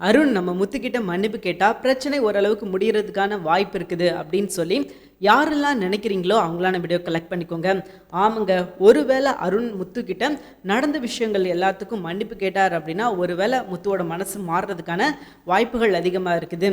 அருண் நம்ம முத்துக்கிட்ட மன்னிப்பு கேட்டால் பிரச்சனை ஓரளவுக்கு முடிகிறதுக்கான வாய்ப்பு இருக்குது அப்படின்னு சொல்லி யாரெல்லாம் நினைக்கிறீங்களோ அவங்களான வீடியோ கலெக்ட் பண்ணிக்கோங்க. ஆமாங்க ஒருவேளை அருண் முத்துக்கிட்ட நடந்த விஷயங்கள் எல்லாத்துக்கும் மன்னிப்பு கேட்டார் அப்படின்னா ஒருவேளை முத்துவோட மனசு மாறுறதுக்கான வாய்ப்புகள் அதிகமாக இருக்குது.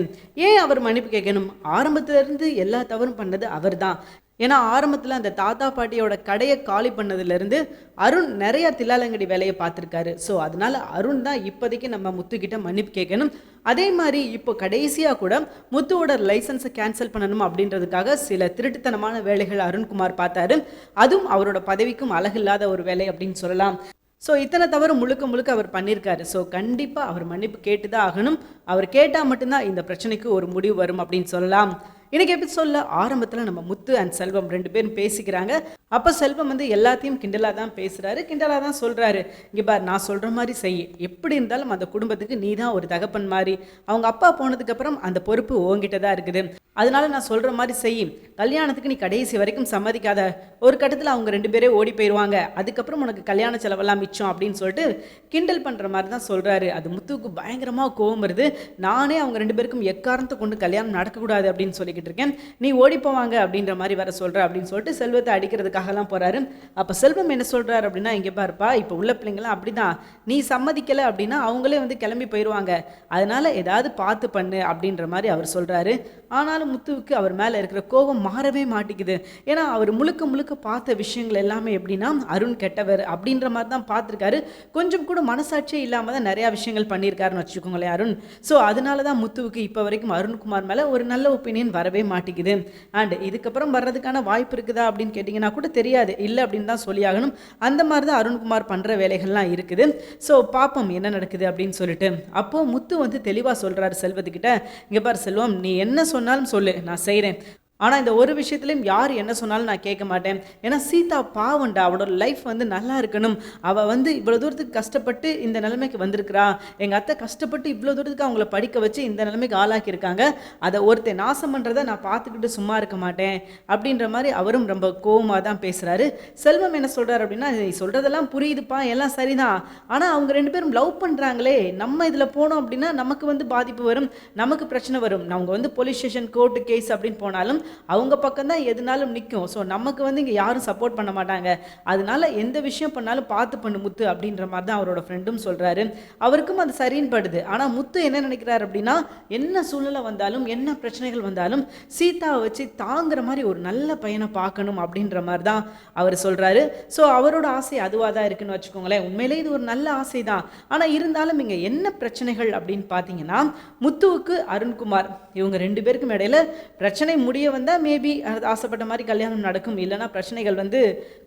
ஏன் அவர் மன்னிப்பு கேட்கணும்? ஆரம்பத்திலிருந்து எல்லா தவறும் பண்ணது அவர்தான். ஏன்னா ஆரம்பத்தில் அந்த தாத்தா பாட்டியோட கடையை காலி பண்ணதுலேருந்து அருண் நிறைய தில்லாலங்கடி வேலையை பார்த்துருக்காரு. ஸோ அதனால அருண் தான் இப்போதைக்கு நம்ம முத்துக்கிட்ட மன்னிப்பு கேட்கணும். அதே மாதிரி இப்போ கடைசியாக கூட முத்துவோட லைசன்ஸை கேன்சல் பண்ணணும் அப்படின்றதுக்காக சில திருட்டுத்தனமான வேலைகள் அருண்குமார் பார்த்தாரு. அதுவும் அவரோட பதவிக்கும் அழகில்லாத ஒரு வேலை அப்படின்னு சொல்லலாம். ஸோ இத்தனை தவறு முழுக்க முழுக்க அவர் பண்ணியிருக்காரு. ஸோ கண்டிப்பாக அவர் மன்னிப்பு கேட்டு தான் ஆகணும். அவர் கேட்டால் மட்டும்தான் இந்த பிரச்சனைக்கு ஒரு முடிவு வரும் அப்படின்னு சொல்லலாம். இன்னைக்கு எபிசோடில் ஆரம்பத்தில் நம்ம முத்து அண்ட் செல்வம் ரெண்டு பேரும் பேசிக்கிறாங்க. அப்போ செல்வம் வந்து எல்லாத்தையும் கிண்டலாக தான் பேசுகிறாரு கிண்டலாக தான் சொல்கிறாரு இங்கே பார் நான் சொல்கிற மாதிரி செய் எப்படி இருந்தாலும் அந்த குடும்பத்துக்கு நீ தான் ஒரு தகப்பன் மாதிரி அவங்க அப்பா போனதுக்கப்புறம் அந்த பொறுப்பு ஓங்கிட்ட தான் இருக்குது. அதனால நான் சொல்கிற மாதிரி செய் கல்யாணத்துக்கு நீ கடைசி வரைக்கும் சம்மதிக்காத. ஒரு கட்டத்தில் அவங்க ரெண்டு பேரே ஓடி போயிடுவாங்க அதுக்கப்புறம் உனக்கு கல்யாண செலவெல்லாம் மிச்சம் அப்படின்னு சொல்லிட்டு கிண்டல் பண்ணுற மாதிரி தான் சொல்கிறாரு அது முத்துவுக்கு பயங்கரமாக கோவம் வருது. நானே அவங்க ரெண்டு பேருக்கும் எக்காரணத்தை கொண்டு கல்யாணம் நடக்கக்கூடாது அப்படின்னு சொல்லி சொல்லிக்கிட்டு இருக்கேன் நீ ஓடி போவாங்க அப்படின்ற மாதிரி வர சொல்கிற அப்படின்னு சொல்லிட்டு செல்வத்தை அடிக்கிறதுக்காகலாம் போகிறாரு அப்போ செல்வம் என்ன சொல்கிறாரு அப்படின்னா இங்கே பாருப்பா இப்போ உள்ள பிள்ளைங்களாம் அப்படி தான் நீ சம்மதிக்கலை அப்படின்னா அவங்களே வந்து கிளம்பி போயிடுவாங்க அதனால ஏதாவது பார்த்து பண்ணு அப்படின்ற மாதிரி அவர் சொல்கிறாரு ஆனாலும் முத்துவுக்கு அவர் மேலே இருக்கிற கோபம் மாறவே மாட்டேங்குது. ஏன்னா அவர் முழுக்க முழுக்க பார்த்த விஷயங்கள் எல்லாமே எப்படின்னா அருண் கெட்டவர் அப்படின்ற மாதிரி தான் பார்த்துருக்காரு. கொஞ்சம் கூட மனசாட்சியே இல்லாமல் தான் நிறையா விஷயங்கள் பண்ணியிருக்காருன்னு வச்சுக்கோங்களேன் அருண். ஸோ அதனால தான் முத்துவுக்கு இப்போ வரைக்கும் அருண்குமார் மேலே ஒரு நல்ல ஒப்பீனியன் வரவே மாட்டேங்குது. அண்ட் இதுக்கப்புறம் வர்றதுக்கான வாய்ப்பு இருக்குதா அப்படின்னு கேட்டிங்கன்னா கூட தெரியாது. இல்லை அப்படின்னு தான் சொல்லியாகணும். அந்த மாதிரி தான் அருண்குமார் பண்ணுற வேலைகள்லாம் இருக்குது. ஸோ பார்ப்போம் என்ன நடக்குது அப்படின்னு சொல்லிட்டு. அப்போது முத்து வந்து தெளிவாக சொல்கிறாரு செல்வத்துக்கிட்ட. இங்கே பாரு செல்வம் நீ என்ன சொன்னாலும் சொல்லு நான் செய்கிறேன் ஆனால் இந்த ஒரு விஷயத்துலையும் யார் என்ன சொன்னாலும் நான் கேட்க மாட்டேன். ஏன்னா சீதா பாவண்டா அவளோட லைஃப் வந்து நல்லா இருக்கணும். அவள் வந்து இவ்வளோ தூரத்துக்கு கஷ்டப்பட்டு இந்த நிலைமைக்கு வந்திருக்கிறா. எங்கள் அத்தை கஷ்டப்பட்டு இவ்வளோ தூரத்துக்கு அவங்கள படிக்க வச்சு இந்த நிலைமைக்கு ஆளாக்கியிருக்காங்க. அதை ஒருத்தன் நாசம் பண்ணுறதை நான் பார்த்துக்கிட்டு சும்மா இருக்க மாட்டேன். அப்படின்ற மாதிரி அவரும் ரொம்ப கோவமாக தான் பேசுகிறாரு செல்வம் என்ன சொல்கிறார் அப்படின்னா நீ சொல்கிறதெல்லாம் புரியுதுப்பா எல்லாம் சரிதான். ஆனால் அவங்க ரெண்டு பேரும் லவ் பண்ணுறாங்களே நம்ம இதில் போனோம் அப்படின்னா நமக்கு வந்து பாதிப்பு வரும் நமக்கு பிரச்சனை வரும். அவங்க வந்து போலீஸ் ஸ்டேஷன் கோர்ட்டு கேஸ் அப்படின்னு போனாலும் அவங்க பக்கம் தான் எதுனாலும் நிற்கும் ஸோ நமக்கு வந்து இங்கே யாரும் சப்போர்ட் பண்ண மாட்டாங்க. அதனால எந்த விஷயம் பண்ணாலும் பார்த்து பண்ணு முத்து அப்படின்ற மாதிரி தான் அவரோட ஃப்ரெண்டும் சொல்கிறாரு அவருக்கும் அது சரின்னு படுது ஆனால் முத்து என்ன நினைக்கிறாரு அப்படின்னா என்ன சூழ்நிலை வந்தாலும் என்ன பிரச்சனைகள் வந்தாலும் சீதாவை வச்சு தாங்குற மாதிரி ஒரு நல்ல பையனை பார்க்கணும் அப்படின்ற மாதிரி தான் அவர் சொல்கிறாரு ஸோ அவரோட ஆசை அதுவாக தான் இருக்குன்னு வச்சுக்கோங்களேன். உண்மையிலே இது ஒரு நல்ல ஆசை தான் ஆனால் இருந்தாலும் இங்கே என்ன பிரச்சனைகள் அப்படின்னு பார்த்தீங்கன்னா முத்துவுக்கு அருண்குமார் இவங்க ரெண்டு பேருக்கும் இடையில பிரச்சனை முடிய வந்தால் மேபி ஆசைப்பட்ட மாதிரி கல்யாணம் நடக்கும். இல்லைன்னா பிரச்சனைகள் வந்து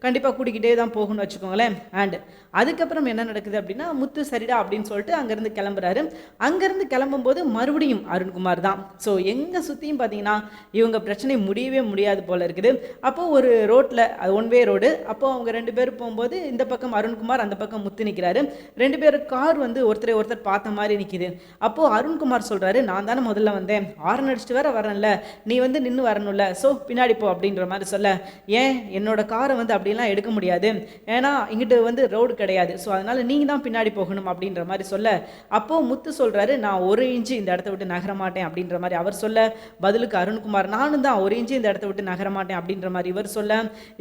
கண்டிப்பாக கூட்டிக்கிட்டே தான் போகும்னு வச்சுக்கோங்களேன். அண்ட் அதுக்கப்புறம் என்ன நடக்குது அப்படின்னா முத்து சரிடா அப்படின்னு சொல்லிட்டு அங்கேருந்து கிளம்புறாரு. அங்கேருந்து கிளம்பும்போது மறுபடியும் அருண்குமார் தான். ஸோ எங்கே சுற்றியும் பார்த்தீங்கன்னா இவங்க பிரச்சனை முடியவே முடியாது போல இருக்குது. அப்போது ஒரு ரோட்டில் ஒன் வே ரோடு அப்போது அவங்க ரெண்டு பேரும் போகும்போது இந்த பக்கம் அருண்குமார் அந்த பக்கம் முத்து நிற்கிறாரு ரெண்டு பேர் கார் வந்து ஒருத்தரை ஒருத்தர் பார்த்த மாதிரி நிற்கிது அப்போது அருண்குமார் சொல்கிறாரு நான் தானே முதல்ல வந்தேன். ஆரன் அடிச்சுட்டு வேற வரேன்ல நீ வந்து நின்று வரணும்ல ஸோ பின்னாடி போ அப்படின்ற மாதிரி சொல்ல. ஏன்? என்னோட காரை வந்து அப்படிலாம் எடுக்க முடியாது. ஏன்னா இங்கிட்டு வந்து ரோடு கிடையாது. ஸோ அதனால் நீங்கள் தான் பின்னாடி போகணும் அப்படின்ற மாதிரி சொல்ல. அப்போது முத்து சொல்கிறாரு நான் ஒரு இன்ச்சு இந்த இடத்த விட்டு நகர மாட்டேன் அப்படின்ற மாதிரி அவர் சொல்ல. பதிலுக்கு அருண்குமார் நானும் தான் ஒரு இன்ச்சு இந்த இடத்த விட்டு நகர மாட்டேன் அப்படின்ற மாதிரி இவர் சொல்ல.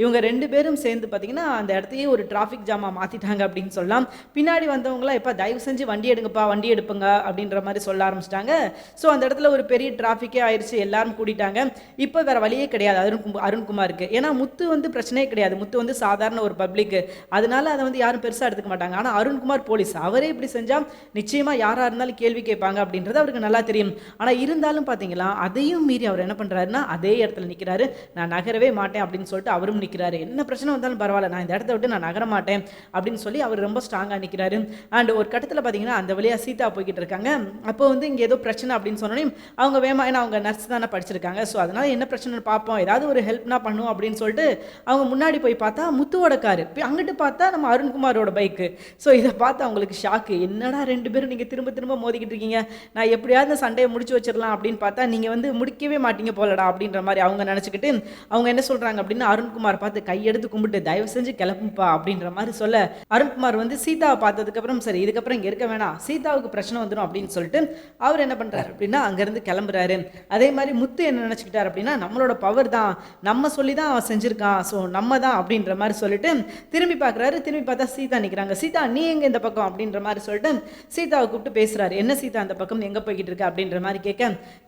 இவங்க ரெண்டு பேரும் சேர்ந்து பார்த்தீங்கன்னா அந்த இடத்தையே ஒரு டிராஃபிக் ஜாமாக மாற்றிட்டாங்க அப்படின்னு சொல்லலாம். பின்னாடி வந்தவங்களாம் எப்போ தயவு செஞ்சு வண்டி எடுங்கப்பா வண்டி எடுப்புங்க அப்படின்ற மாதிரி சொல்ல ஆரம்பிச்சிட்டாங்க. ஸோ அந்த இடத்துல ஒரு பெரிய டிராஃபிக்கே ஆயிடுச்சு எல்லாரும் கூட்டிட்டாங்க இப்போ இப்போ வேறு வழியே கிடையாது. அருண் அருண்குமாருக்கு ஏன்னா முத்து வந்து பிரச்சனையே கிடையாது. முத்து வந்து சாதாரண ஒரு பப்ளிக்கு அதனால அதை வந்து யாரும் பெருசாக எடுத்துக்க மாட்டாங்க. ஆனால் அருண்குமார் போலீஸ் அவரே இப்படி செஞ்சால் நிச்சயமாக யாராக இருந்தாலும் கேள்வி கேட்பாங்க அப்படின்றது அவருக்கு நல்லா தெரியும். ஆனால் இருந்தாலும் பார்த்தீங்களா அதையும் மீறி அவர் என்ன பண்ணுறாருன்னா அதே இடத்துல நிற்கிறாரு நான் நகரவே மாட்டேன் அப்படின்னு சொல்லிட்டு அவரும் நிற்கிறாரு என்ன பிரச்சனை வந்தாலும் பரவாயில்ல. நான் இந்த இடத்த விட்டு நான் நகர மாட்டேன் அப்படின்னு சொல்லி அவர் ரொம்ப ஸ்ட்ராங்காக நிற்கிறாரு அண்ட் ஒரு கட்டத்தில் பார்த்தீங்கன்னா அந்த வழியாக சீதா போய்கிட்டு இருக்காங்க. அப்போ வந்து இங்கே ஏதோ பிரச்சனை அப்படின்னு சொன்னோன்னே அவங்க வேமா ஏன்னா அவங்க நர்ஸ் தானே படிச்சிருக்காங்க. ஸோ அதனால் என்ன பிரச்சனைன்னு பார்ப்போம் ஏதாவது ஒரு ஹெல்ப்னா பண்ணுவோம் அப்படின்னு சொல்லிட்டு அவங்க முன்னாடி போய் பார்த்தா முத்துவோட காரு போய் அங்கிட்டு பார்த்தா நம்ம அருண்குமாரோட பைக்கு ஸோ இதை பார்த்து அவங்களுக்கு ஷாக்கு என்னடா ரெண்டு பேரும் நீங்கள் திரும்ப திரும்ப மோதிக்கிட்டு இருக்கீங்க? நான் எப்படியாவது இந்த சண்டையை முடிச்சு வச்சிடலாம் அப்படின்னு பார்த்தா நீங்கள் வந்து முடிக்கவே மாட்டீங்க போலடா அப்படின்ற மாதிரி அவங்க நினச்சிக்கிட்டு அவங்க என்ன சொல்கிறாங்க அப்படின்னு அருண்குமார் பார்த்து கையெடுத்து கும்பிட்டு தயவு செஞ்சு கிளம்புப்பா அப்படின்ற மாதிரி சொல்ல அருண்குமார் வந்து சீதாவை பார்த்ததுக்கப்புறம் சரி இதுக்கப்புறம் இங்கே இருக்க வேணாம். சீதாவுக்கு பிரச்சனை வந்துடும் அப்படின்னு சொல்லிட்டு அவர் என்ன பண்ணுறாரு அப்படின்னா அங்கேருந்து கிளம்புறாரு. அதே மாதிரி முத்து என்ன நினச்சிக்கிட்டார் அப்படின்னு நம்மளோட பவர் தான். நம்ம சொல்லி தான் அவன் செஞ்சுருக்கான். ஸோ நம்ம தான் அப்படின்ற மாதிரி சொல்லிட்டு திரும்பி பார்க்குறாரு. திரும்பி பார்த்தா சீதா நிற்கிறாங்க சீதா நீ எங்கே இந்த பக்கம்? அப்படின்ற மாதிரி சொல்லிட்டு சீதாவை கூப்பிட்டு பேசுகிறாரு என்ன சீதா அந்த பக்கம்? எங்கே போய்கிட்டு இருக்க? அப்படின்ற மாதிரி கேட்க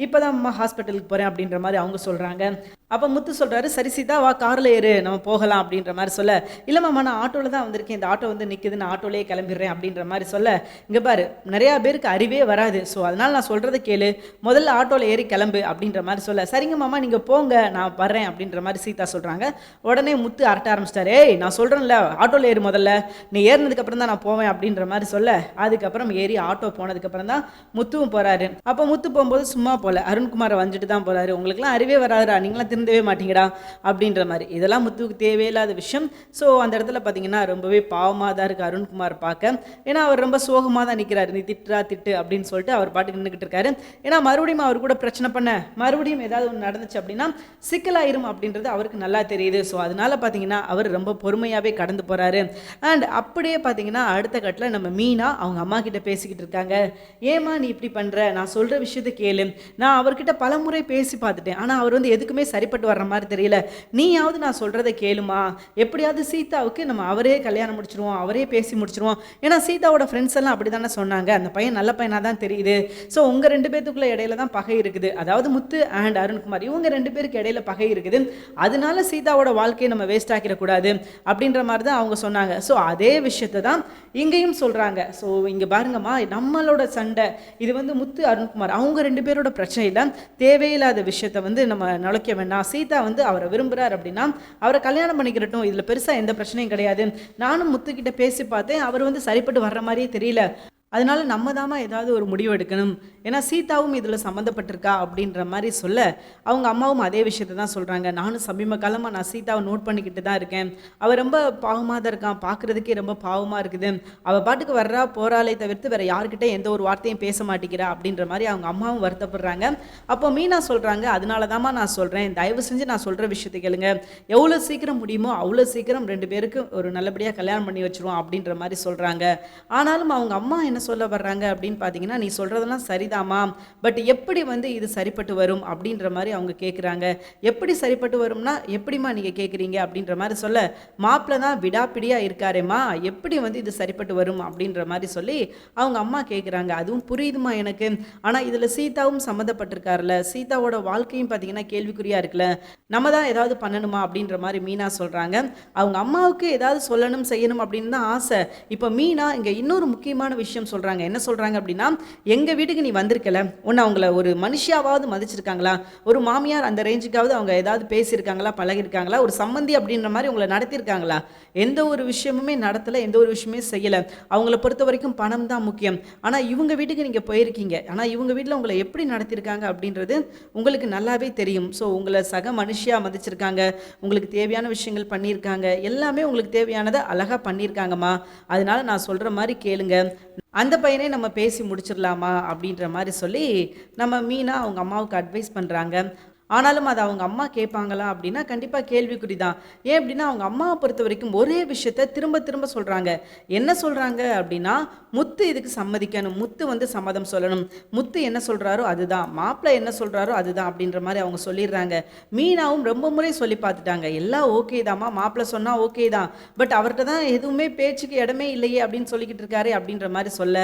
இப்போ தான் அம்மா ஹாஸ்பிட்டலுக்கு போகிறேன் அப்படின்ற மாதிரி அவங்க சொல்கிறாங்க அப்போ முத்து சொல்கிறாரு சரி சீதா வா காரில் ஏறு. நம்ம போகலாம். அப்படின்ற மாதிரி சொல்ல இல்லைம்மா நான் ஆட்டோவில் தான் வந்திருக்கேன். இந்த ஆட்டோ வந்து நிற்கிது நான் ஆட்டோலேயே கிளம்பிடுறேன். அப்படின்ற மாதிரி சொல்ல இங்கே பாரு நிறையா பேருக்கு அறிவே வராது. ஸோ அதனால் நான் சொல்கிறத கேளு. முதல்ல ஆட்டோவில் ஏறி கிளம்பு. அப்படின்ற மாதிரி சொல்ல சரிங்க மாமா நீங்கள் போங்க நான் வர்றேன் அப்படின்ற மாதிரி சீதா சொல்கிறாங்க உடனே முத்து அரட்ட ஆரம்பிச்சிட்டாரு. ஏய் நான் சொல்கிறேன்ல ஆட்டோவில் ஏறு முதல்ல. நீ ஏறினதுக்கப்புறம் தான் நான் போவேன் அப்படின்ற மாதிரி சொல்ல அதுக்கப்புறம் ஏறி ஆட்டோ போனதுக்கப்புறம் தான் முத்துவும் போகிறாரு அப்போ முத்து போகும்போது சும்மா போகல அருண்குமாரை வந்துட்டு தான் போகிறாரு உங்களுக்குலாம் அறிவே வராதுரா நீங்களாம் திருந்தவே மாட்டீங்கடா அப்படின்ற மாதிரி. இதெல்லாம் முத்துவுக்கு தேவையில்லாத விஷயம். ஸோ அந்த இடத்துல பார்த்தீங்கன்னா ரொம்பவே பாவமாக தான் இருக்குது அருண்குமார் பார்க்க. ஏன்னா அவர் ரொம்ப சோகமாக தான் நிற்கிறாரு நீ திட்டுறா திட்டு அப்படின்னு சொல்லிட்டு அவர் பாட்டுக்கு நின்றுக்கிட்டு இருக்காரு. ஏன்னா மறுபடியும் அவர் கூட பிரச்சனை பண்ண மறுபடியும் ஏதாவது ஒன்று நடந்துச்சு அப்படின்னா சிக்கலாயிரும் அப்படின்றது அவருக்கு நல்லா தெரியுது. ஸோ அதனால பார்த்தீங்கன்னா அவர் ரொம்ப பொறுமையாகவே கடந்து போகிறாரு அண்ட் அப்படியே பார்த்தீங்கன்னா அடுத்த கட்டில் நம்ம மீனா அவங்க அம்மா கிட்ட பேசிக்கிட்டு இருக்காங்க. ஏமா நீ இப்படி பண்ணுற நான் சொல்கிற விஷயத்த கேளு. நான் அவர்கிட்ட பல முறை பேசி பார்த்துட்டேன். ஆனால் அவர் வந்து எதுக்குமே சரிப்பட்டு வர்ற மாதிரி தெரியல. நீயாவது நான் சொல்கிறத கேளுமா? எப்படியாவது சீதாவுக்கு நம்ம அவரே கல்யாணம் முடிச்சிருவோம் அவரே பேசி முடிச்சிருவோம். ஏன்னா சீதாவோட ஃப்ரெண்ட்ஸ் எல்லாம் அப்படி தானே சொன்னாங்க. அந்த பையன் நல்ல பையனாக தான் தெரியுது. ஸோ உங்கள் ரெண்டு பேத்துக்குள்ள இடையில தான் பகை இருக்குது. அதாவது முத்து அண்ட் அருண்குமார் இவங்க ரெண்டு பேருக்கு இடையில பகை இருக்குது. அதனால சீதாவோட வாழ்க்கையை நம்ம வேஸ்ட் ஆக்கிடக்கூடாது அப்படின்ற மாதிரி தான் அவங்க சொன்னாங்க. ஸோ அதே விஷயத்தை தான் இங்கேயும் சொல்கிறாங்க ஸோ இங்கே பாருங்கம்மா நம்மளோட சண்டை இது வந்து முத்து அருண்குமார் அவங்க ரெண்டு பேரோட பிரச்சனையில் தேவையில்லாத விஷயத்த வந்து நம்ம நுழைக்க வேண்டாம். சீதா வந்து அவரை விரும்புகிறார் அப்படின்னா அவரை கல்யாணம் பண்ணிக்கிறட்டும். இதில் பெருசாக எந்த பிரச்சனையும் கிடையாது. நானும் முத்துக்கிட்ட பேசி பார்த்தேன். அவர் வந்து சரிப்பட்டு வர்ற மாதிரியே தெரியல. அதனால நம்ம தாமா ஏதாவது ஒரு முடிவு எடுக்கணும். ஏன்னா சீதாவும் இதில் சம்மந்தப்பட்டிருக்கா அப்படின்ற மாதிரி சொல்ல அவங்க அம்மாவும் அதே விஷயத்தை தான் சொல்கிறாங்க நானும் சமீப காலமாக நான் சீதாவை நோட் பண்ணிக்கிட்டு தான் இருக்கேன். அவள் ரொம்ப பாவமாக தான் இருக்கான் பார்க்குறதுக்கே ரொம்ப பாவமாக இருக்குது. அவள் பாட்டுக்கு வர்றா போகிறாளே தவிர்த்து வேறு யார்கிட்ட எந்த ஒரு வார்த்தையும் பேச மாட்டேங்கிறா அப்படின்ற மாதிரி அவங்க அம்மாவும் வருத்தப்படுறாங்க. அப்போ மீனா சொல்கிறாங்க அதனால தாம்மா நான் சொல்கிறேன் தயவு செஞ்சு நான் சொல்கிற விஷயத்தை கேளுங்க. எவ்வளோ சீக்கிரம் முடியுமோ அவ்வளோ சீக்கிரம் ரெண்டு பேருக்கு ஒரு நல்லபடியாக கல்யாணம் பண்ணி வச்சுருவோம் அப்படின்ற மாதிரி சொல்கிறாங்க ஆனாலும் அவங்க அம்மா என்ன சொல்ல வர்றாங்க அப்படின்னு பார்த்தீங்கன்னா நீ சொல்கிறதெல்லாம் சரிதாம்மா பட் எப்படி வந்து இது சரிப்பட்டு வரும் அப்படின்ற மாதிரி அவங்க கேட்குறாங்க எப்படி சரிப்பட்டு வரும்னா எப்படிம்மா நீங்கள் கேட்குறீங்க அப்படின்ற மாதிரி சொல்ல மாப்பிள்ள தான் விடாப்பிடியாக இருக்காரேம்மா எப்படி வந்து இது சரிப்பட்டு வரும் அப்படின்ற மாதிரி சொல்லி அவங்க அம்மா கேட்குறாங்க அதுவும் புரியுதுமா எனக்கு. ஆனால் இதில் சீதாவும் சம்மந்தப்பட்டிருக்காருல சீதாவோட வாழ்க்கையும் பார்த்தீங்கன்னா கேள்விக்குறியாக இருக்குல்ல. நம்ம தான் ஏதாவது பண்ணணுமா அப்படின்ற மாதிரி மீனா சொல்கிறாங்க அவங்க அம்மாவுக்கு ஏதாவது சொல்லணும் செய்யணும் அப்படின்னு தான் ஆசை. இப்போ மீனா இங்கே இன்னொரு முக்கியமான விஷயம் சொல்கிறாங்க என்ன சொல்கிறாங்க அப்படின்னா எங்கள் வீட்டுக்கு நீ வந்திருக்கல. ஒன்று அவங்கள ஒரு மனுஷியாவது மதிச்சிருக்காங்களா? ஒரு மாமியார் அந்த ரேஞ்சுக்காவது அவங்க ஏதாவது பேசியிருக்காங்களா? பழகிருக்காங்களா ஒரு சம்மந்தி அப்படின்ற மாதிரி உங்களை நடத்தியிருக்காங்களா? எந்த ஒரு விஷயமுமே நடத்தலை எந்த ஒரு விஷயமே செய்யலை. அவங்கள பொறுத்த வரைக்கும் பணம் தான் முக்கியம். ஆனால் இவங்க வீட்டுக்கு நீங்கள் போயிருக்கீங்க. ஆனால் இவங்க வீட்டில் உங்களை எப்படி நடத்தியிருக்காங்க அப்படின்றது உங்களுக்கு நல்லாவே தெரியும். ஸோ உங்களை சக மனுஷியாக மதிச்சிருக்காங்க. உங்களுக்கு தேவையான விஷயங்கள் பண்ணியிருக்காங்க. எல்லாமே உங்களுக்கு தேவையானதை அழகாக பண்ணியிருக்காங்கம்மா. அதனால நான் சொல்கிற மாதிரி கேளுங்க. அந்த பையனே நம்ம பேசி முடிச்சிடலாமா அப்படின்ற மாதிரி சொல்லி நம்ம மீனா அவங்க அம்மாவுக்கு அட்வைஸ் பண்ணுறாங்க ஆனாலும் அதை அவங்க அம்மா கேட்பாங்களா அப்படின்னா கண்டிப்பாக கேள்விக்குறி தான் ஏன் அப்படின்னா அவங்க அம்மாவை பொறுத்த வரைக்கும் ஒரே விஷயத்த திரும்ப திரும்ப சொல்கிறாங்க என்ன சொல்கிறாங்க அப்படின்னா முத்து இதுக்கு சம்மதிக்கணும்? முத்து வந்து சம்மதம் சொல்லணும். முத்து என்ன சொல்கிறாரோ அதுதான். மாப்பிள்ளை என்ன சொல்கிறாரோ அதுதான் அப்படின்ற மாதிரி அவங்க சொல்லிடுறாங்க. மீனாவும் ரொம்ப முறை சொல்லி பார்த்துட்டாங்க. எல்லாம் ஓகே தாம்மா. மாப்பிள்ளை சொன்னால் ஓகே தான். பட் அவர்கிட்ட தான் எதுவுமே பேச்சுக்கு இடமே இல்லையே அப்படின்னு சொல்லிக்கிட்டு இருக்காரு அப்படின்ற மாதிரி சொல்ல.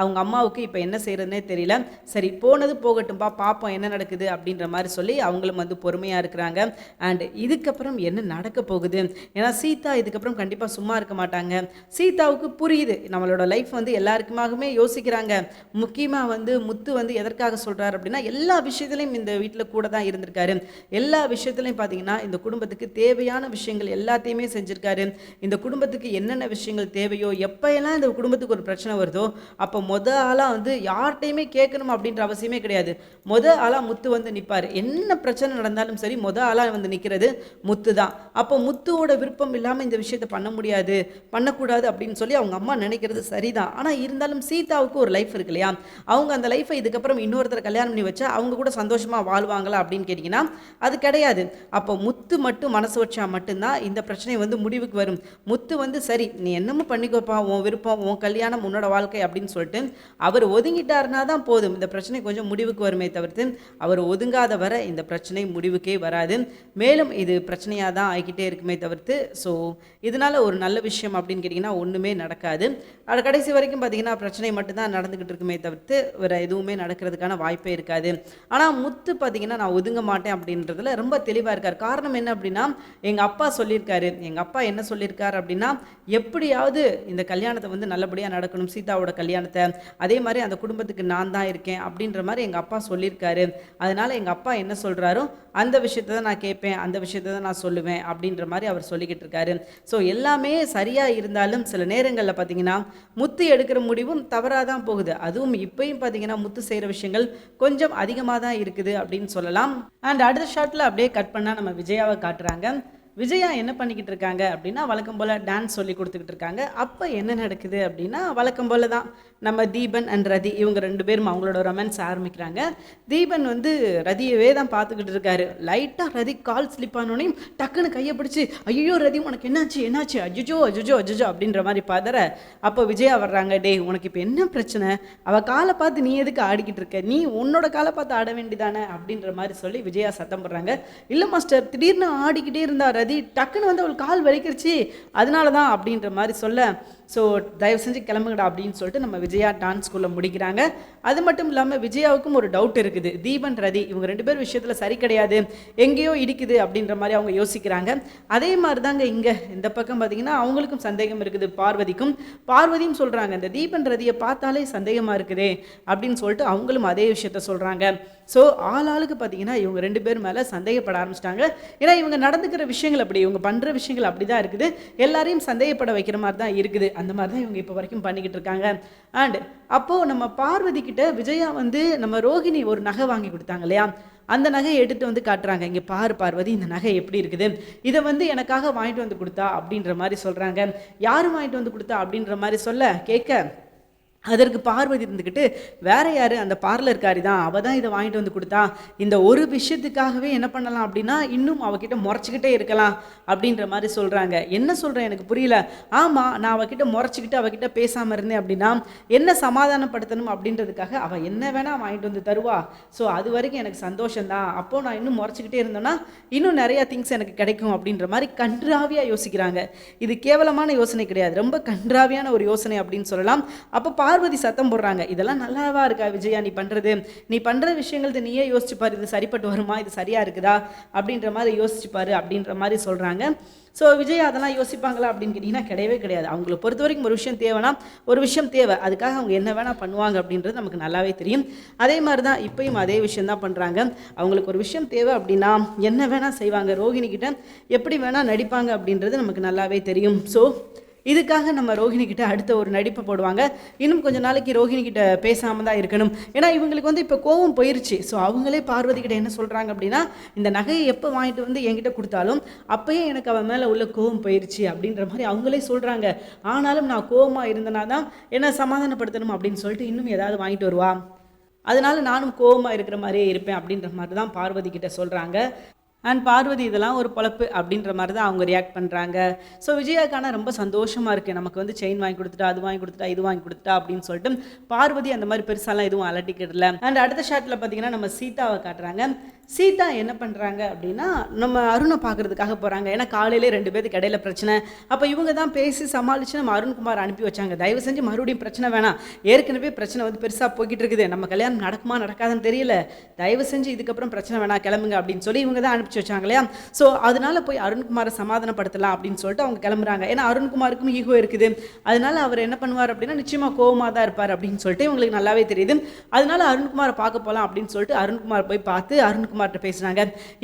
அவங்க அம்மாவுக்கு இப்போ என்ன செய்கிறதுனே தெரியல. சரி போனது போகட்டும்பா. பார்ப்போம் என்ன நடக்குது அப்படின்ற மாதிரி சொல்லி அவங்களும் வந்து பொறுமையாக இருக்கிறாங்க. அண்ட் இதுக்கப்புறம் என்ன நடக்க போகுது? ஏன்னா சீதா இதுக்கப்புறம் கண்டிப்பாக சும்மா இருக்க மாட்டாங்க. சீதாவுக்கு புரியுது. நம்மளோட லைஃப் வந்து எல்லாருக்குமாகவே யோசிக்கிறாங்க. முக்கியமாக வந்து முத்து வந்து எதற்காக சொல்கிறாரு அப்படின்னா எல்லா விஷயத்துலையும் இந்த வீட்டில் கூட தான் இருந்திருக்காரு. எல்லா விஷயத்துலையும் பார்த்தீங்கன்னா இந்த குடும்பத்துக்கு தேவையான விஷயங்கள் எல்லாத்தையுமே செஞ்சுருக்காரு. இந்த குடும்பத்துக்கு என்னென்ன விஷயங்கள் தேவையோ எப்போயெல்லாம் இந்த குடும்பத்துக்கு ஒரு பிரச்சனை வருதோ அப்போ மொத ஆளாக வந்து யார்கிட்டையுமே கேட்கணும் அப்படின்ற அவசியமே கிடையாது. மொத ஆளாக முத்து வந்து நிற்பார் என்ன பிரச்சனை நடந்தாலும் சரி மொதல் ஆளாக வந்து நிற்கிறது முத்து தான். அப்போ முத்துவோட விருப்பம் இல்லாமல் இந்த விஷயத்தை பண்ண முடியாது பண்ணக்கூடாது அப்படின்னு சொல்லி அவங்க அம்மா நினைக்கிறது சரிதான். ஆனால் இருந்தாலும் சீதாவுக்கு ஒரு லைஃப் இருக்கு இல்லையா? அவங்க அந்த லைஃப்பை இதுக்கப்புறம் இன்னொருத்தர் கல்யாணம் பண்ணி வச்சா அவங்க கூட சந்தோஷமாக வாழ்வாங்களா அப்படின்னு கேட்டிங்கன்னா அது கிடையாது. அப்போ முத்து மட்டும் மனசு வச்சா மட்டும்தான் இந்த பிரச்சனை வந்து முடிவுக்கு வரும். முத்து வந்து சரி நீ என்னமோ பண்ணிக்கோப்பா உன் விருப்பம் உன் கல்யாணம் உன்னோட வாழ்க்கை அப்படின்னு சொல்லிட்டு அவர் ஒதுங்கிட்டாருனா தான் போதும். இந்த பிரச்சனை கொஞ்சம் முடிவுக்கு வருமே தவிர்த்து அவர் ஒதுங்காத வரை இந்த பிரச்சனை முடிவுக்கே வராது. மேலும் இது பிரச்சனையாக தான் ஆகிக்கிட்டே இருக்குமே தவிர்த்து ஸோ இதனால ஒரு நல்ல விஷயம் அப்படின்னு கேட்டிங்கன்னா ஒன்றுமே நடக்காது. அது கடைசி வரைக்கும் பார்த்திங்கன்னா பிரச்சனை மட்டும்தான் நடந்துக்கிட்டு இருக்குமே தவிர்த்து வேறு எதுவுமே நடக்கிறதுக்கான வாய்ப்பே இருக்காது. ஆனால் முத்து பார்த்திங்கன்னா நான் ஒதுங்க மாட்டேன் அப்படின்றதுல ரொம்ப தெளிவாக இருக்கார். காரணம் என்ன அப்படின்னா எங்கள் அப்பா சொல்லியிருக்காரு. எங்கள் அப்பா என்ன சொல்லியிருக்காரு அப்படின்னா எப்படியாவது இந்த கல்யாணத்தை வந்து நல்லபடியாக நடக்கணும் சீதாவோட கல்யாணத்தை. அதே மாதிரி அந்த குடும்பத்துக்கு நான் தான் இருக்கேன் அப்படின்ற மாதிரி எங்கள் அப்பா சொல்லியிருக்காரு. அதனால் எங்கள் அப்பா என்ன சொல்கிறாரோ அந்த விஷயத்தை தான் நான் கேட்பேன் அந்த விஷயத்தை தான் நான் சொல்லுவேன் அப்படின்ற மாதிரி அவர் சொல்லிக்கிட்டு இருக்காரு. ஸோ எல்லாமே சரியாக இருந்தாலும் சில நேரங்களில் பார்த்தீங்கன்னா முத்து எடுக்கிற முடிவும் தவறாக தான் போகுது. அதுவும் இப்பயும் பார்த்தீங்கன்னா முத்து செய்கிற விஷயங்கள் கொஞ்சம் அதிகமாக தான் இருக்குது அப்படின்னு சொல்லலாம். அண்ட் அடுத்த ஷாட்டில் அப்படியே கட் பண்ணால் நம்ம விஜயாவை காட்டுறாங்க. விஜயா என்ன பண்ணிக்கிட்டு இருக்காங்க அப்படின்னா வழக்கம் போல் டான்ஸ் சொல்லி கொடுத்துக்கிட்டு இருக்காங்க. அப்போ என்ன நடக்குது அப்படின்னா வழக்கம் போல் தான் நம்ம தீபன் அண்ட் ரதி இவங்க ரெண்டு பேரும் அவங்களோட ரொமான்ஸ் ஆரம்பிக்கிறாங்க. தீபன் வந்து ரதியவே தான் பார்த்துக்கிட்டு இருக்காரு. லைட்டாக ரதி கால் ஸ்லிப் ஆனோடனே டக்குன்னு கையை பிடிச்சி ஐயோ ரதி உனக்கு என்னாச்சு என்னாச்சு? அஜுஜோ அஜுஜோ அஜுஜோ அப்படின்ற மாதிரி பாதற. அப்போ விஜயா வர்றாங்க டேய் உனக்கு இப்போ என்ன பிரச்சனை? அவள் காலை பார்த்து நீ எதுக்கு ஆடிக்கிட்டு இருக்க? நீ உன்னோட காலை பார்த்து ஆட வேண்டியதானே? அப்படின்ற மாதிரி சொல்லி விஜயா சத்தம் போடுறாங்க. இல்லை மாஸ்டர் திடீர்னு ஆடிக்கிட்டே இருந்தா ரதி டக்குன்னு வந்து அவள் கால் வலிக்கிருச்சு அதனால தான் அப்படின்ற மாதிரி சொல்ல ஸோ தயவு செஞ்சு கிளம்புங்கடா அப்படின்னு சொல்லிட்டு நம்ம விஜயா டான்ஸ் ஸ்கூலில் முடிக்கிறாங்க. அது மட்டும் இல்லாமல் விஜயாவுக்கும் ஒரு டவுட் இருக்குது. தீபன் ரதி இவங்க ரெண்டு பேர் விஷயத்தில் சரி கிடையாது. எங்கேயோ இடிக்குது அப்படின்ற மாதிரி அவங்க யோசிக்கிறாங்க. அதே மாதிரி தாங்க இங்கே இந்த பக்கம் பார்த்தீங்கன்னா அவங்களுக்கும் சந்தேகம் இருக்குது பார்வதிக்கும். பார்வதியும் சொல்கிறாங்க இந்த தீபன் ரதியை பார்த்தாலே சந்தேகமாக இருக்குதே அப்படின்னு சொல்லிட்டு அவங்களும் அதே விஷயத்த சொல்கிறாங்க ஸோ ஆள் ஆளுக்கு பார்த்தீங்கன்னா இவங்க ரெண்டு பேர் மேலே சந்தேகப்பட ஆரம்பிச்சிட்டாங்க. ஏன்னா இவங்க நடந்துக்கிற விஷயங்கள் அப்படி இவங்க பண்ணுற விஷயங்கள் அப்படி தான் இருக்குது. எல்லாரையும் சந்தேகப்பட வைக்கிற மாதிரி தான் இருக்குது. அந்த மாதிரி தான் இவங்க இப்போ வரைக்கும் பண்ணிக்கிட்டு இருக்காங்க. அண்ட் அப்போது நம்ம பார்வதி கிட்ட விஜயா வந்து நம்ம ரோகிணி ஒரு நகை வாங்கி கொடுத்தாங்க இல்லையா? அந்த நகையை எடுத்துகிட்டு வந்து காட்டுறாங்க. இங்கே பாரு பார்வதி இந்த நகை எப்படி இருக்குது? இதை வந்து எனக்காக வாங்கிட்டு வந்து கொடுத்தா அப்படின்ற மாதிரி சொல்கிறாங்க யார் வாங்கிட்டு வந்து கொடுத்தா அப்படின்ற மாதிரி சொல்ல கேட்க. அதற்கு பார்வதி இருந்துக்கிட்டு வேற யார்? அந்த பார்லர்காரி தான் அவள் தான் இதை வாங்கிட்டு வந்து கொடுத்தா இந்த ஒரு விஷயத்துக்காகவே என்ன பண்ணலாம் அப்படின்னா இன்னும் அவகிட்ட முறைச்சிக்கிட்டே இருக்கலாம் அப்படின்ற மாதிரி சொல்கிறாங்க என்ன சொல்கிறேன் எனக்கு புரியல. ஆமாம் நான் அவகிட்ட முறைச்சிக்கிட்டு அவகிட்ட பேசாமல் இருந்தேன் அப்படின்னா என்ன சமாதானப்படுத்தணும் அப்படின்றதுக்காக அவள் என்ன வேணால் வாங்கிட்டு வந்து தருவா. ஸோ அது வரைக்கும் எனக்கு சந்தோஷம்தான். அப்போது நான் இன்னும் முறைச்சிக்கிட்டே இருந்தேன்னா இன்னும் நிறையா திங்ஸ் எனக்கு கிடைக்கும் அப்படின்ற மாதிரி கன்றாவியாக யோசிக்கிறாங்க. இது கேவலமான யோசனை கிடையாது. ரொம்ப கன்றாவியான ஒரு யோசனை அப்படின்னு சொல்லலாம். அப்போ பார்வதி சத்தம் போடுறாங்க. இதெல்லாம் நல்லாவா இருக்கா விஜயா? நீ பண்ணுறது நீ பண்ணுற விஷயங்கள் நீயே யோசிச்சுப்பார். இது சரிப்பட்டு வருமா? இது சரியாக இருக்குதா? அப்படின்ற மாதிரி யோசிச்சுப்பார் அப்படின்ற மாதிரி சொல்கிறாங்க ஸோ விஜய் அதெல்லாம் யோசிப்பாங்களா அப்படின்னு கேட்டிங்கன்னா கிடையவே கிடையாது. அவங்கள பொறுத்த வரைக்கும் ஒரு விஷயம் தேவைன்னா ஒரு விஷயம் தேவை. அதுக்காக அவங்க என்ன வேணால் பண்ணுவாங்க அப்படின்றது நமக்கு நல்லாவே தெரியும். அதே மாதிரி தான் இப்பயும் அதே விஷயம் தான் பண்ணுறாங்க அவங்களுக்கு ஒரு விஷயம் தேவை அப்படின்னா என்ன வேணால் செய்வாங்க. ரோகிணிக்கிட்ட எப்படி வேணால் நடிப்பாங்க அப்படின்றது நமக்கு நல்லாவே தெரியும். ஸோ இதுக்காக நம்ம ரோஹிணி கிட்ட அடுத்த ஒரு நடிப்பை போடுவாங்க. இன்னும் கொஞ்ச நாளைக்கு ரோஹிணி கிட்ட பேசாமல் தான் இருக்கணும். ஏன்னா இவங்களுக்கு வந்து இப்போ கோவம் போயிருச்சு. ஸோ அவங்களே பார்வதி கிட்ட என்ன சொல்கிறாங்க அப்படின்னா இந்த நகையை எப்போ வாங்கிட்டு வந்து என்கிட்ட கொடுத்தாலும் அப்பயே எனக்கு அவன் மேலே உள்ள கோவம் போயிருச்சு அப்படின்ற மாதிரி அவங்களே சொல்கிறாங்க ஆனாலும் நான் கோவமாக இருந்தனா தான் என்ன சமாதானப்படுத்தணும் அப்படின்னு சொல்லிட்டு இன்னும் ஏதாவது வாங்கிட்டு வருவா? அதனால நானும் கோவமாக இருக்கிற மாதிரியே இருப்பேன் அப்படின்ற மாதிரி தான் பார்வதி கிட்ட சொல்கிறாங்க அண்ட் பார்வதி இதெல்லாம் ஒரு பொழப்பு அப்படின்ற மாதிரி தான் அவங்க ரியாக்ட் பண்ணுறாங்க ஸோ விஜயாக்கான ரொம்ப சந்தோஷமாக இருக்குது நமக்கு வந்து செயின் வாங்கி கொடுத்துட்டா அது வாங்கி கொடுத்துட்டா இது வாங்கி கொடுத்துட்டா அப்படின்னு சொல்லிட்டு பார்வதி அந்த மாதிரி பெருசாலாம் எதுவும் அலட்டிக்கிடல. அண்ட் அடுத்த ஷாட்டில் பார்த்தீங்கன்னா நம்ம சீதாவை காட்டுறாங்க. சீதா என்ன பண்ணுறாங்க அப்படின்னா நம்ம அருணை பார்க்கறதுக்காக போகிறாங்க ஏன்னா காலையிலே ரெண்டு பேருக்கு இடையில பிரச்சனை. அப்போ இவங்க தான் பேசி சமாளித்து நம்ம அருண்குமார் அனுப்பி வச்சாங்க. தயவு செஞ்சு மறுபடியும் பிரச்சனை வேணாம். ஏற்கனவே பிரச்சனை வந்து பெருசாக போய்கிட்டு இருக்குது நம்ம கல்யாணம் நடக்குமா நடக்காதுன்னு தெரியல. தயவு செஞ்சு இதுக்கப்புறம் பிரச்சனை வேணாம் கிளம்புங்க அப்படின்னு சொல்லி இவங்க தான் அனுப்பிச்சு வச்சாங்க இல்லையா? ஸோ அதனால போய் அருண்குமாரை சமாதானப்படுத்தலாம் அப்படின்னு சொல்லிட்டு அவங்க கிளம்புறாங்க. ஏன்னா அருண்குமாருக்கும் ஈகோ இருக்குது. அதனால அவர் என்ன பண்ணுவார் அப்படின்னா நிச்சயமாக கோவமாக தான் இருப்பார் அப்படின்னு சொல்லிட்டு இவங்களுக்கு நல்லாவே தெரியுது. அதனால அருண்குமாரை பார்க்க போகலாம் அப்படின்னு சொல்லிட்டு அருண்குமார் போய் பார்த்து அருண்குமார் அருண்குமார்கிட்ட பேசுனாங்க.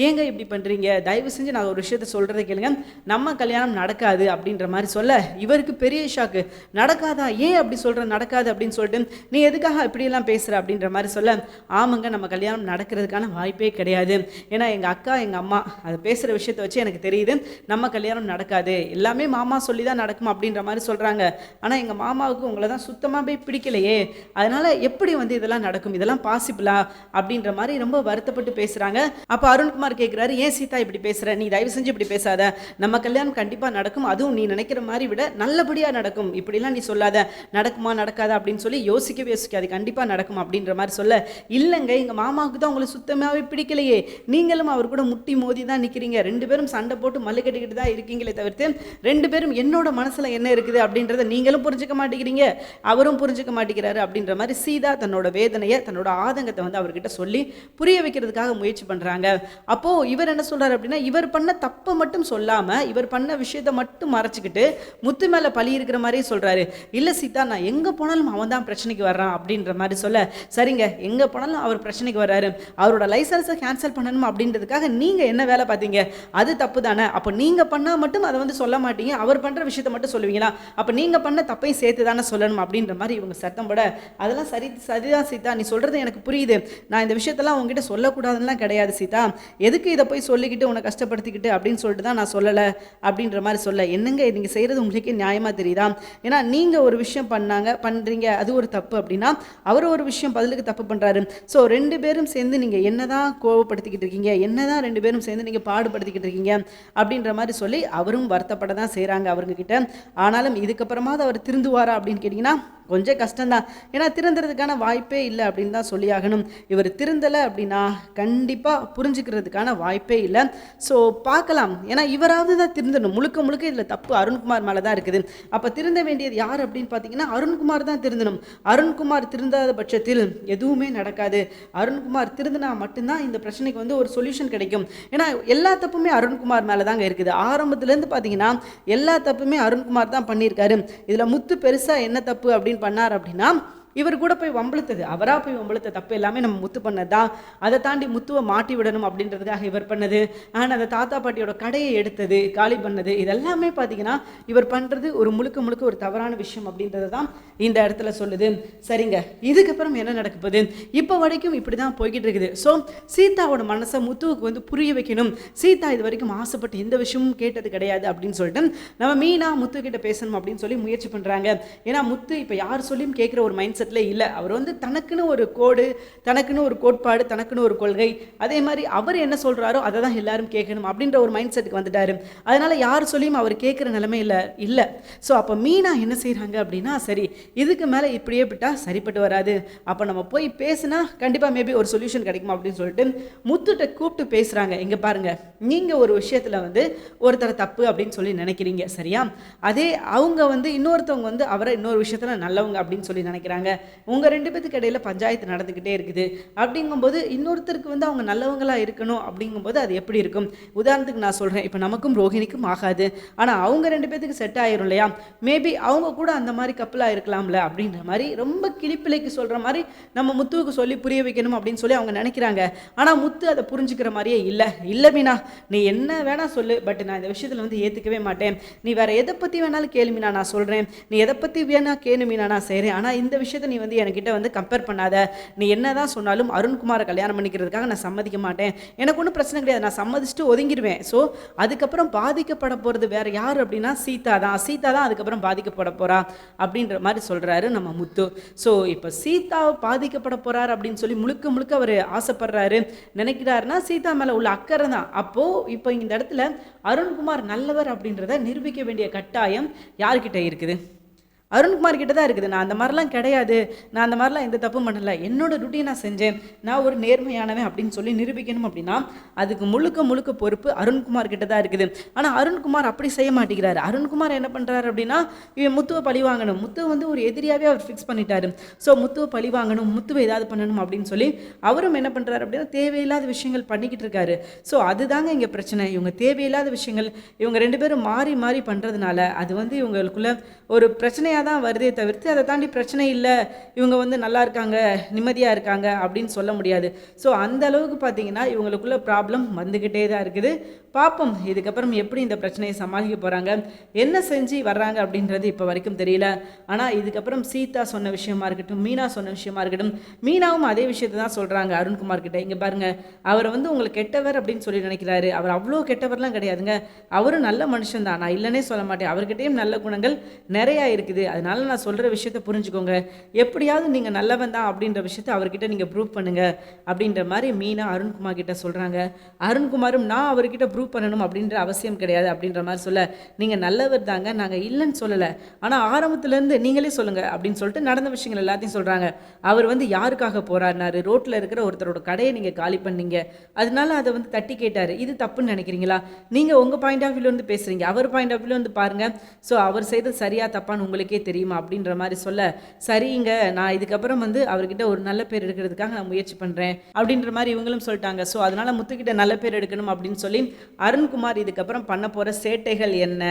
ஏங்க இப்படி பண்ணுறீங்க தயவு செஞ்சு நான் ஒரு விஷயத்த சொல்கிறத கேளுங்க. நம்ம கல்யாணம் நடக்காது அப்படின்ற மாதிரி சொல்ல இவருக்கு பெரிய ஷாக்கு நடக்காதா? ஏன் அப்படி சொல்கிற நடக்காது அப்படின்னு சொல்லிட்டு நீ எதுக்காக இப்படியெல்லாம் பேசுகிற அப்படின்ற மாதிரி சொல்ல ஆமாங்க நம்ம கல்யாணம் நடக்கிறதுக்கான வாய்ப்பே கிடையாது. ஏன்னா எங்கள் அக்கா எங்கள் அம்மா அதை பேசுகிற விஷயத்தை வச்சு எனக்கு தெரியுது. நம்ம கல்யாணம் நடக்காது. எல்லாமே மாமா சொல்லி தான் நடக்கும்? அப்படின்ற மாதிரி சொல்கிறாங்க ஆனால் எங்கள் மாமாவுக்கு உங்களை தான் சுத்தமாகவே பிடிக்கலையே. அதனால் எப்படி வந்து இதெல்லாம் நடக்கும்? இதெல்லாம் பாசிபிளா அப்படின்ற மாதிரி ரொம்ப வருத்தப்பட்டு பேசுகிறாங்க அப்போ அருண்குமார் கேட்குறாரு ஏன் சீதா இப்படி பேசுகிற நீ தயவு செஞ்சு இப்படி பேசாத. நம்ம கல்யாணம் கண்டிப்பாக நடக்கும். அதுவும் நீ நினைக்கிற மாதிரி விட நல்லபடியாக நடக்கும். இப்படிலாம் நீ சொல்லாத. நடக்குமா நடக்காதா? அப்படின்னு சொல்லி யோசிக்கவே யோசிக்காது. கண்டிப்பாக நடக்கும் அப்படின்ற மாதிரி சொல்ல இல்லைங்க எங்கள் மாமாவுக்கு தான் உங்களை சுத்தமாகவே பிடிக்கலையே. நீங்களும் அவர் கூட முட்டி மோதி தான் நிற்கிறீங்க ரெண்டு பேரும் சண்டை போட்டு மல்லு கட்டிக்கிட்டு தான் இருக்கீங்களே தவிர்த்து ரெண்டு பேரும் என்னோட மனசில் என்ன இருக்குது அப்படின்றத நீங்களும் புரிஞ்சுக்க மாட்டேங்கிறீங்க. அவரும் புரிஞ்சுக்க மாட்டேங்கிறாரு அப்படின்ற மாதிரி சீதா தன்னோட வேதனையை தன்னோட ஆதங்கத்தை வந்து அவர்கிட்ட சொல்லி புரிய வைக்கிறதுக்காக முயற்சி பண்ணுறாங்க அப்போது இவர் என்ன சொல்றாரு அப்படின்னா இவர் பண்ண தப்பை மட்டும் சொல்லாமல் இவர் பண்ண விஷயத்தை மட்டும் மறைச்சிக்கிட்டு முத்து மேலே பழி இருக்கிற மாதிரியே சொல்கிறாரு இல்லை சீதா நான் எங்கே போனாலும் அவன் தான் பிரச்சனைக்கு வர்றான் அப்படின்ற மாதிரி சொல்ல சரிங்க எங்கே போனாலும் அவர் பிரச்சனைக்கு வர்றாரு. அவரோட லைசன்ஸை கேன்சல் பண்ணணும் அப்படின்றதுக்காக நீங்கள் என்ன வேலை பார்த்தீங்க? அது தப்பு தானே. அப்போ நீங்கள் பண்ணால் மட்டும் அதை வந்து சொல்ல மாட்டீங்க. அவர் பண்ணுற விஷயத்தை மட்டும் சொல்லுவீங்களா? அப்போ நீங்கள் பண்ண தப்பையும் சேர்த்து தானே சொல்லணும் அப்படின்ற மாதிரி இவங்க சத்தம் போட அதெல்லாம் சரி சரிதான் சீதா. நீ சொல்கிறது எனக்கு புரியுது. நான் இந்த விஷயத்தெல்லாம் உங்ககிட்ட சொல்லக்கூடாதுலாம் கிடையாது சீதா. எதுக்கு இதை போய் சொல்லிக்கிட்டு உன்னை கஷ்டப்படுத்திக்கிட்டு அப்படின்னு சொல்லிட்டு தான் நான் சொல்லலை அப்படின்ற மாதிரி சொல்ல. என்னங்க நீங்கள் செய்கிறது உங்களுக்கே நியாயமாக தெரியுதா? ஏன்னா நீங்கள் ஒரு விஷயம் பண்ணாங்க பண்ணுறீங்க அது ஒரு தப்பு அப்படின்னா அவர் ஒரு விஷயம் பதிலுக்கு தப்பு பண்ணுறாரு ஸோ ரெண்டு பேரும் சேர்ந்து நீங்கள் என்ன தான் கோவப்படுத்திக்கிட்டு இருக்கீங்க என்ன தான் ரெண்டு பேரும் சேர்ந்து நீங்கள் பாடுபடுத்திக்கிட்டு இருக்கீங்க அப்படின்ற மாதிரி சொல்லி அவரும் வருத்தப்பட தான் செய்கிறாங்க அவருங்க கிட்ட. ஆனாலும் இதுக்கப்புறமாவது அவர் திருந்துவாரா அப்படின்னு கேட்டிங்கன்னா கொஞ்சம் கஷ்டம்தான். ஏன்னா திருந்துறதுக்கான வாய்ப்பே இல்லை அப்படின்னு தான் சொல்லியாகணும். இவர் திருந்தலை அப்படின்னா கண்டிப்பாக புரிஞ்சுக்கிறதுக்கான வாய்ப்பே இல்லை. ஸோ பார்க்கலாம். ஏன்னா இவராவது தான் திருந்தணும். முழுக்க முழுக்க இதில் தப்பு அருண்குமார் மேலே தான் இருக்குது. அப்போ திருந்த வேண்டியது யார் அப்படின்னு பார்த்தீங்கன்னா அருண்குமார் தான் திருந்தணும். அருண்குமார் திருந்தாத பட்சத்தில் எதுவுமே நடக்காது. அருண்குமார் திருந்தினா மட்டும்தான் இந்த பிரச்சனைக்கு வந்து ஒரு சொல்யூஷன் கிடைக்கும். ஏன்னா எல்லா தப்புமே அருண்குமார் மேலே தாங்க இருக்குது. ஆரம்பத்துலேருந்து பார்த்தீங்கன்னா எல்லா தப்புமே அருண்குமார் தான் பண்ணியிருக்காரு. இதில் முத்து பெருசாக என்ன தப்பு அப்படின்னு பண்ணார் அப்படின்னா இவர் கூட போய் வம்பளுத்தது. அவராக போய் வம்பளுத்த தப்பு எல்லாமே நம்ம முத்து பண்ணது? தான் அதை தாண்டி முத்துவை மாட்டி விடணும் அப்படின்றதுக்காக இவர் பண்ணது. ஆனால் அந்த தாத்தா பாட்டியோட கடையை எடுத்தது காலி பண்ணது இதெல்லாமே பார்த்தீங்கன்னா இவர் பண்ணுறது ஒரு முழுக்க முழுக்க ஒரு தவறான விஷயம் அப்படின்றது தான் இந்த இடத்துல சொல்லுது. சரிங்க. இதுக்கப்புறம் என்ன நடக்க போகுது? இப்போ வரைக்கும் இப்படி தான் போய்கிட்டு இருக்குது. ஸோ சீதாவோட மனசை முத்துவுக்கு வந்து புரிய வைக்கணும். சீதா இது வரைக்கும் ஆசைப்பட்டு எந்த விஷயமும் கேட்டது கிடையாது அப்படின்னு சொல்லிட்டு நம்ம மீனா முத்து கிட்ட பேசணும் அப்படின்னு சொல்லி முயற்சி பண்ணுறாங்க ஏன்னா முத்து இப்போ யார் சொல்லியும் கேட்குற ஒரு மைண்ட் செட்டில் இல்லை. அவர் வந்து தனக்குன்னு ஒரு கோடு தனக்குன்னு ஒரு கோட்பாடு தனக்குன்னு ஒரு கொள்கை. அதே மாதிரி அவர் என்ன சொல்கிறாரோ அதை தான் எல்லாரும் கேட்கணும் அப்படின்ற ஒரு மைண்ட் செட்டுக்கு வந்துட்டாரு. அதனால யார் சொல்லியும் அவர் கேட்குற நிலைமை இல்லை ஸோ அப்போ மீனா என்ன செய்கிறாங்க அப்படின்னா சரி இதுக்கு மேலே இப்படியே விட்டால் சரிப்பட்டு வராது. அப்போ நம்ம போய் பேசுனா கண்டிப்பாக மேபி ஒரு சொல்யூஷன் கிடைக்கும் அப்படின்னு சொல்லிட்டு முத்துட்ட கூப்பிட்டு பேசுகிறாங்க இங்கே பாருங்க நீங்கள் ஒரு விஷயத்தில் வந்து ஒருத்தரை தப்பு அப்படின்னு சொல்லி நினைக்கிறீங்க சரியா? அதே அவங்க வந்து இன்னொருத்தவங்க வந்து அவரை இன்னொரு விஷயத்தில் நல்லவங்க அப்படின்னு சொல்லி நினைக்கிறாங்க. உங்கள் ரெண்டு பேத்துக்கு இடையில பஞ்சாயத்து நடந்துக்கிட்டே இருக்குது. அப்படிங்கும்போது இன்னொருத்தருக்கு வந்து அவங்க நல்லவங்களாக இருக்கணும் அப்படிங்கும்போது அது எப்படி இருக்கும்? உதாரணத்துக்கு நான் சொல்கிறேன் இப்போ நமக்கும் ரோஹிணிக்கும் ஆகாது. ஆனால் அவங்க ரெண்டு பேத்துக்கு செட் ஆயிரும் இல்லையா? மேபி அவங்க கூட அந்த மாதிரி கப்பலாக இருக்கலாம்ல அப்படின்ற மாதிரி ரொம்ப கிளிப்பிள்ளைக்கு சொல்கிற மாதிரி நம்ம முத்துவுக்கு சொல்லி புரிய வைக்கணும் அப்படின்னு சொல்லி அவங்க நினைக்கிறாங்க. ஆனால் முத்து அதை புரிஞ்சுக்கிற மாதிரியே இல்லை. இல்லை மீனா நீ என்ன வேணால் சொல்லு பட் நான் இந்த விஷயத்தில் வந்து ஏற்றுக்கவே மாட்டேன். நீ வேற எதை பற்றி வேணாலும் கேளு மீனா நான் சொல்கிறேன் நீ எதை பற்றி வேணா கேளு மீனா நான் செய்கிறேன் ஆனால் இந்த விஷயத்தை நீ வந்து என்கிட்ட வந்து கம்பேர் பண்ணாத. நீ என்ன தான் சொன்னாலும் அருண்குமாரை கல்யாணம் பண்ணிக்கிறதுக்காக நான் சம்மதிக்க மாட்டேன். எனக்கு ஒன்றும் பிரச்சனை கிடையாது. நான் சம்மதிச்சுட்டு ஒதுங்கிடுவேன் ஸோ அதுக்கப்புறம் பாதிக்கப்பட போகிறது வேற யார் அப்படின்னா சீதா தான். சீதா தான் அதுக்கப்புறம் பாதிக்கப்பட போகிறா அப்படின்ற மாதிரி சொல்கிறாரு நம்ம முத்து. ஸோ இப்போ சீதா பாதிக்கப்பட போகிறார் அப்படின்னு சொல்லி முழுக்க முழுக்க அவர் ஆசைப்படுறாரு. நினைக்கிறாருன்னா சீதா மேலே உள்ள அக்கறை தான். அப்போது இப்போ இந்த இடத்துல அருண்குமார் நல்லவர் அப்படின்றத நிரூபிக்க வேண்டிய கட்டாயம் யார்கிட்ட இருக்குது? அருண்குமார் கிட்ட தான் இருக்குது. நான் அந்த மாதிரிலாம் கிடையாது. நான் அந்த மாதிரிலாம் எந்த தப்பும் பண்ணல. என்னோட டியூட்டியை நான் செஞ்சேன். நான் ஒரு நேர்மையானவன் அப்படின்னு சொல்லி நிரூபிக்கணும் அப்படின்னா அதுக்கு முழுக்க முழுக்க பொறுப்பு அருண்குமார் கிட்ட தான் இருக்குது. ஆனால் அருண்குமார் அப்படி செய்ய மாட்டேங்கிறாரு. அருண்குமார் என்ன பண்ணுறாரு அப்படின்னா இவன் முத்துவை பழி வாங்கணும். முத்துவை வந்து ஒரு எதிரியாகவே அவர் ஃபிக்ஸ் பண்ணிட்டாரு. ஸோ முத்துவை பழி வாங்கணும் முத்துவை ஏதாவது பண்ணணும் அப்படின்னு சொல்லி அவரும் என்ன பண்ணுறாரு அப்படின்னா தேவையில்லாத விஷயங்கள் பண்ணிக்கிட்டு இருக்காரு. ஸோ அதுதாங்க இங்கே பிரச்சனை. இவங்க தேவையில்லாத விஷயங்கள் இவங்க ரெண்டு பேரும் மாறி மாறி பண்ணுறதுனால அது வந்து இவங்களுக்குள்ள ஒரு பிரச்சனையாக பிரச்சனையாக தான் வருதே தவிர்த்து அதை தாண்டி பிரச்சனை இல்லை இவங்க வந்து நல்லா இருக்காங்க நிம்மதியாக இருக்காங்க அப்படின்னு சொல்ல முடியாது. ஸோ அந்த அளவுக்கு பார்த்தீங்கன்னா இவங்களுக்குள்ள ப்ராப்ளம் வந்துக்கிட்டே தான் இருக்குது. பார்ப்போம் இதுக்கப்புறம் எப்படி இந்த பிரச்சனையை சமாளிக்க போகிறாங்க என்ன செஞ்சு வர்றாங்க அப்படின்றது இப்போ வரைக்கும் தெரியல. ஆனால் இதுக்கப்புறம் சீதா சொன்ன விஷயமா இருக்கட்டும் மீனா சொன்ன விஷயமா இருக்கட்டும் மீனாவும் அதே விஷயத்தை தான் சொல்கிறாங்க அருண்குமார் கிட்ட. இங்கே பாருங்க அவர் வந்து உங்களை கெட்டவர் அப்படின்னு சொல்லி நினைக்கிறாரு. அவர் அவ்வளோ கெட்டவர்லாம் கிடையாதுங்க. அவரும் நல்ல மனுஷன் தான் நான் இல்லைன்னே சொல்ல மாட்டேன். அவர்கிட்டயும் நல்ல குணங்கள் நிறையா இருக்குது. அதனால நான் சொல்கிற விஷயத்த புரிஞ்சுக்கோங்க. எப்படியாவது நீங்கள் நல்லவன் தான் அப்படின்ற விஷயத்த அவர்கிட்ட நீங்கள் ப்ரூவ் பண்ணுங்க. அப்படின்ற மாதிரி மீனா அருண்குமார் கிட்ட சொல்கிறாங்க அருண்குமாரும் நான் அவர்கிட்ட ப்ரூவ் பண்ணணும் அப்படின்ற அவசியம் கிடையாது அப்படின்ற மாதிரி சொல்ல நீங்கள் நல்லவர் தாங்க நாங்கள் இல்லைன்னு சொல்லலை. ஆனால் ஆரம்பத்துலேருந்து நீங்களே சொல்லுங்கள் அப்படின்னு சொல்லிட்டு நடந்த விஷயங்கள் எல்லாத்தையும் சொல்கிறாங்க அவர் வந்து யாருக்காக போராடினாரு? ரோட்டில் இருக்கிற ஒருத்தரோட கடையை நீங்கள் காலி பண்ணீங்க. அதனால அதை வந்து தட்டி கேட்டார். இது தப்புன்னு நினைக்கிறீங்களா? நீங்கள் உங்கள் பாயிண்ட் ஆஃப் வியூலேருந்து வந்து பேசுகிறீங்க அவர் பாயிண்ட் ஆஃப் வியூலேருந்து பாருங்கள் ஸோ அவர் செய்தது சரியா தப்பான்னு உங்களுக்கே தெரியுமா அப்படின்ற மாதிரி சொல்ல சரிங்க நான் இதுக்கப்புறம் வந்து அவர்கிட்ட ஒரு நல்ல பேர் எடுக்கிறதுக்காக நான் முயற்சி பண்ணுறேன் அப்படின்ற மாதிரி இவங்களும் சொல்லிட்டாங்க. ஸோ அதனால முத்துக்கிட்ட நல்ல பேர் எடுக்கணும் அப்படின்னு சொல்லி அருண்குமார் இதுக்கப்புறம் பண்ண போகிற சேட்டைகள் என்ன?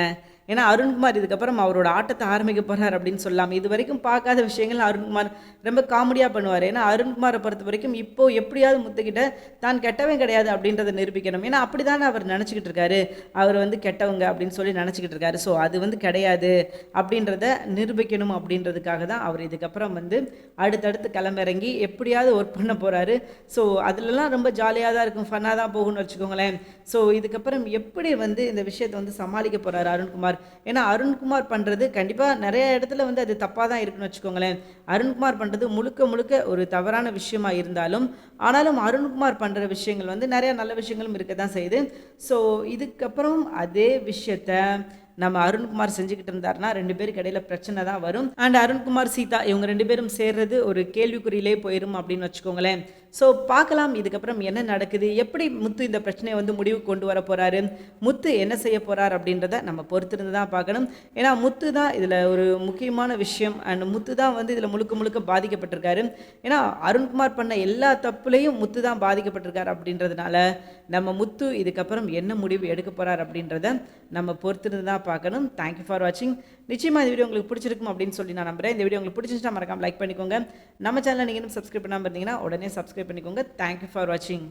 ஏன்னா அருண்குமார் இதுக்கப்புறம் அவரோட ஆட்டத்தை ஆரம்பிக்க போகிறார் அப்படின்னு சொல்லலாம். இது வரைக்கும் பார்க்காத விஷயங்கள் அருண்குமார் ரொம்ப காமெடியாக பண்ணுவார். ஏன்னா அருண்குமாரை பொறுத்த வரைக்கும் இப்போ எப்படியாவது முத்துக்கிட்ட தான் கெட்டவன் கிடையாது அப்படின்றத நிரூபிக்கணும். ஏன்னா அப்படி தானே அவர் நினச்சிக்கிட்டு இருக்காரு. அவர் வந்து கெட்டவங்க அப்படின்னு சொல்லி நினச்சிக்கிட்டு இருக்காரு. ஸோ அது வந்து கிடையாது அப்படின்றத நிரூபிக்கணும் அப்படின்றதுக்காக தான் அவர் இதுக்கப்புறம் வந்து அடுத்தடுத்து கிளம்பிறங்கி எப்படியாவது ஒர்க் பண்ண போகிறாரு ஸோ அதுலலாம் ரொம்ப ஜாலியாக தான் இருக்கும். ஃபன்னாக தான் போகும்னு வச்சுக்கோங்களேன். ஸோ இதுக்கப்புறம் எப்படி வந்து இந்த விஷயத்தை வந்து சமாளிக்க போகிறாரு அருண்குமார் ஏன்னா அருண்குமார் பண்ணுறது கண்டிப்பாக நிறைய இடத்துல வந்து அது தப்பாக தான் இருக்குன்னு வச்சுக்கோங்களேன். அருண்குமார் பண்ணுறது முழுக்க முழுக்க ஒரு தவறான விஷயமா இருந்தாலும் ஆனாலும் அருண்குமார் பண்ணுற விஷயங்கள் வந்து நிறைய நல்ல விஷயங்களும் இருக்க தான் செய்யுது. ஸோ இதுக்கப்புறம் அதே விஷயத்த நம்ம அருண்குமார் செஞ்சுக்கிட்டு இருந்தாருன்னா ரெண்டு பேருக்கு இடையில பிரச்சனை தான் வரும். அண்ட் அருண்குமார் சீதா இவங்க ரெண்டு பேரும் சேர்றது ஒரு கேள்விக்குறியிலே போயிடும் அப்படின்னு வச்சுக்கோங்களேன். ஸோ பார்க்கலாம் இதுக்கப்புறம் என்ன நடக்குது? எப்படி முத்து இந்த பிரச்சனையை வந்து முடிவு கொண்டு வர போகிறாரு முத்து என்ன செய்ய போகிறார் அப்படின்றத நம்ம பொறுத்திருந்து தான் பார்க்கணும். ஏன்னா முத்து தான் இதில் ஒரு முக்கியமான விஷயம். அண்ட் முத்து தான் வந்து இதில் முழுக்க முழுக்க பாதிக்கப்பட்டிருக்காரு. ஏன்னா அருண்குமார் பண்ண எல்லா தப்புலையும் முத்து தான் பாதிக்கப்பட்டிருக்காரு அப்படின்றதுனால நம்ம முத்து இதுக்கப்புறம் என்ன முடிவு எடுக்க போகிறார் அப்படின்றத நம்ம பொறுத்திருந்து தான் பார்க்கணும் தேங்க்யூ ஃபார் வாட்சிங் நிச்சயமாக இந்த வீடியோ உங்களுக்கு பிடிச்சிருக்கும் அப்படின்னு சொல்லி நான் நம்புறேன். இந்த வீடியோ உங்களுக்கு பிடிச்சிருந்துச்சா மறக்காம லைக் பண்ணிக்கோங்க. நம்ம சேனலை நீங்கள் இன்னும் சப்ஸ்கிரைப் பண்ணாமல் இருந்தீங்கன்னா உடனே சப்ஸ்கிரைப் பண்ணிக்கோங்க. தேங்க்யூ ஃபார் வாட்சிங்